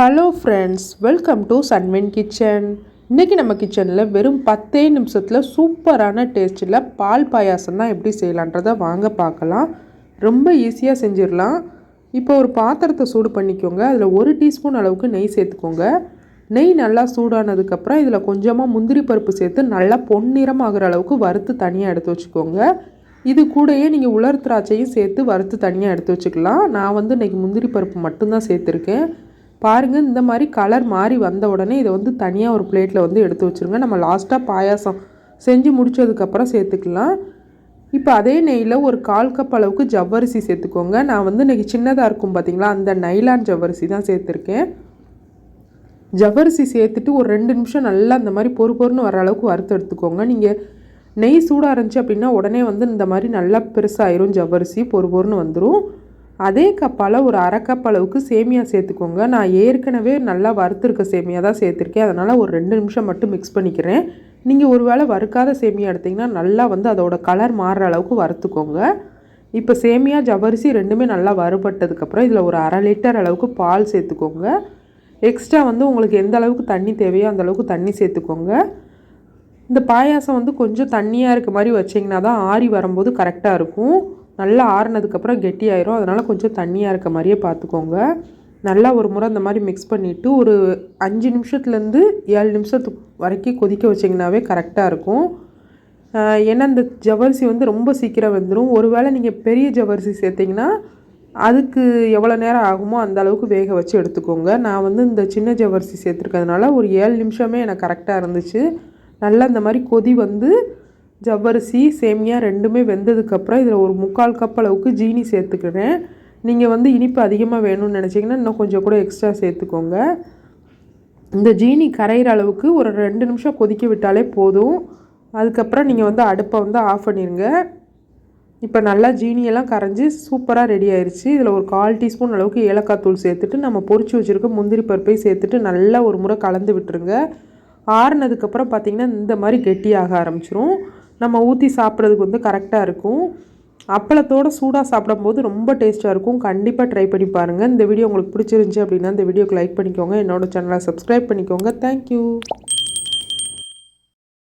Hello friends welcome to Sanvin kitchen இன்றைக்கி நம்ம கிச்சனில் வெறும் பத்தே நிமிஷத்தில் சூப்பரான டேஸ்ட்டில் பால் பாயாசம் தான் எப்படி செய்யலான்றதை வாங்க பார்க்கலாம். ரொம்ப ஈஸியாக செஞ்சிடலாம். இப்போ ஒரு பாத்திரத்தை சூடு பண்ணிக்கோங்க. அதில் ஒரு டீஸ்பூன் அளவுக்கு நெய் சேர்த்துக்கோங்க. நெய் நல்லா சூடானதுக்கப்புறம் இதில் கொஞ்சமாக முந்திரி பருப்பு சேர்த்து நல்லா பொன்னிறம் ஆகிற அளவுக்கு வறுத்து தனியாக எடுத்து வச்சுக்கோங்க. இது கூடயே நீங்கள் உலர் திராட்சையும் சேர்த்து வறுத்து தனியாக எடுத்து வச்சுக்கலாம். நான் வந்து இன்றைக்கி முந்திரி பருப்பு மட்டும்தான் சேர்த்துருக்கேன். பாருங்கள் இந்த மாதிரி கலர் மாறி வந்த உடனே இதை வந்து தனியாக ஒரு பிளேட்டில் வந்து எடுத்து வச்சுருங்க. நம்ம லாஸ்ட்டாக பாயாசம் செஞ்சு முடித்ததுக்கப்புறம் சேர்த்துக்கலாம். இப்போ அதே நெய்யில் ஒரு கால் கப் அளவுக்கு ஜவ்வரிசி சேர்த்துக்கோங்க. நான் வந்து இன்றைக்கி சின்னதாக இருக்கும் பார்த்தீங்களா அந்த நைலான் ஜவ்வரிசி தான் சேர்த்துருக்கேன். ஜவ்வரிசி சேர்த்துட்டு ஒரு ரெண்டு நிமிஷம் நல்லா இந்த மாதிரி பொறு பொறுன்னு வர அளவுக்கு வறுத்து எடுத்துக்கோங்க. நீங்கள் நெய் சூடாக இருந்துச்சு அப்படின்னா உடனே வந்து இந்த மாதிரி நல்லா பெருசாகிரும் ஜவ்வரிசி பொறு பொறுன்னு வந்துடும் அதே கப்பால் ஒரு அரை கப் அளவுக்கு சேமியா சேர்த்துக்கோங்க. நான் ஏற்கனவே நல்லா வறுத்துருக்க சேமியா தான் சேர்த்துருக்கேன். அதனால் ஒரு ரெண்டு நிமிஷம் மட்டும் மிக்ஸ் பண்ணிக்கிறேன். நீங்கள் ஒரு வேளை வறுக்காத சேமியா எடுத்திங்கன்னா நல்லா வந்து அதோட கலர் மாறுற அளவுக்கு வறுத்துக்கோங்க. இப்போ சேமியா ஜவரிசி ரெண்டுமே நல்லா வறுபட்டதுக்கப்புறம் இதில் ஒரு அரை லிட்டர் அளவுக்கு பால் சேர்த்துக்கோங்க. எக்ஸ்ட்ரா வந்து உங்களுக்கு எந்த அளவுக்கு தண்ணி தேவையோ அந்த அளவுக்கு தண்ணி சேர்த்துக்கோங்க. இந்த பாயாசம் வந்து கொஞ்சம் தண்ணியாக இருக்க மாதிரி வச்சிங்கன்னா தான் ஆறி வரும்போது கரெக்டாக இருக்கும். நல்லா ஆறுனதுக்கப்புறம் கெட்டியாயிரும். அதனால் கொஞ்சம் தண்ணியாக இருக்க மாதிரியே பார்த்துக்கோங்க நல்லா ஒரு முறை இந்த மாதிரி மிக்ஸ் பண்ணிவிட்டு ஒரு அஞ்சு நிமிஷத்துலேருந்து ஏழு நிமிஷத்துக்கு வரைக்கும் கொதிக்க வச்சிங்கனாவே கரெக்டாக இருக்கும். ஏன்னா இந்த ஜவரிசி வந்து ரொம்ப சீக்கிரம் வந்துடும் ஒருவேளை நீங்கள் பெரிய ஜவரிசி சேர்த்திங்கன்னா அதுக்கு எவ்வளோ நேரம் ஆகுமோ அந்த அளவுக்கு வேக வச்சு எடுத்துக்கோங்க. நான் வந்து இந்த சின்ன ஜவரிசி சேர்த்துருக்கிறதுனால ஒரு ஏழு நிமிஷமே எனக்கு கரெக்டாக இருந்துச்சு. நல்லா இந்த மாதிரி கொதி வந்து ஜவ்வரிசி சேமியா ரெண்டுமே வெந்ததுக்கப்புறம் இதில் ஒரு முக்கால் கப் அளவுக்கு ஜீனி சேர்த்துக்கிறேன். நீங்கள் வந்து இனிப்பு அதிகமாக வேணும்னு நினச்சிங்கன்னா இன்னும் கொஞ்சம் கூட எக்ஸ்ட்ரா சேர்த்துக்கோங்க. இந்த ஜீனி கரையிற அளவுக்கு ஒரு ரெண்டு நிமிஷம் கொதிக்க விட்டாலே போதும். அதுக்கப்புறம் நீங்கள் வந்து அடுப்பை வந்து ஆஃப் பண்ணிடுங்க இப்போ நல்லா ஜீனியெல்லாம் கரைஞ்சி சூப்பராக ரெடி ஆயிடுச்சு இதில் ஒரு கால் டீஸ்பூன் அளவுக்கு ஏலக்காய் தூள் சேர்த்துட்டு நம்ம பொறிச்சு வச்சுருக்க முந்திரி பருப்பையும் சேர்த்துட்டு நல்லா ஒரு முறை கலந்து விட்டுருங்க. ஆறுனதுக்கப்புறம் பார்த்திங்கன்னா இந்த மாதிரி கெட்டியாக ஆரம்பிச்சிரும். நம்ம ஊற்றி சாப்பிட்றதுக்கு வந்து கரெக்டாக இருக்கும். அப்பளத்தோடு சூடாக சாப்பிடும்போது ரொம்ப டேஸ்ட்டாக இருக்கும். கண்டிப்பாக ட்ரை பண்ணி பாருங்கள் இந்த வீடியோ உங்களுக்கு பிடிச்சிருந்துச்சி அப்படின்னா இந்த வீடியோக்கு லைக் பண்ணிக்கோங்க. என்னோடய சேனலை சப்ஸ்கிரைப் பண்ணிக்கோங்க. தேங்க்யூ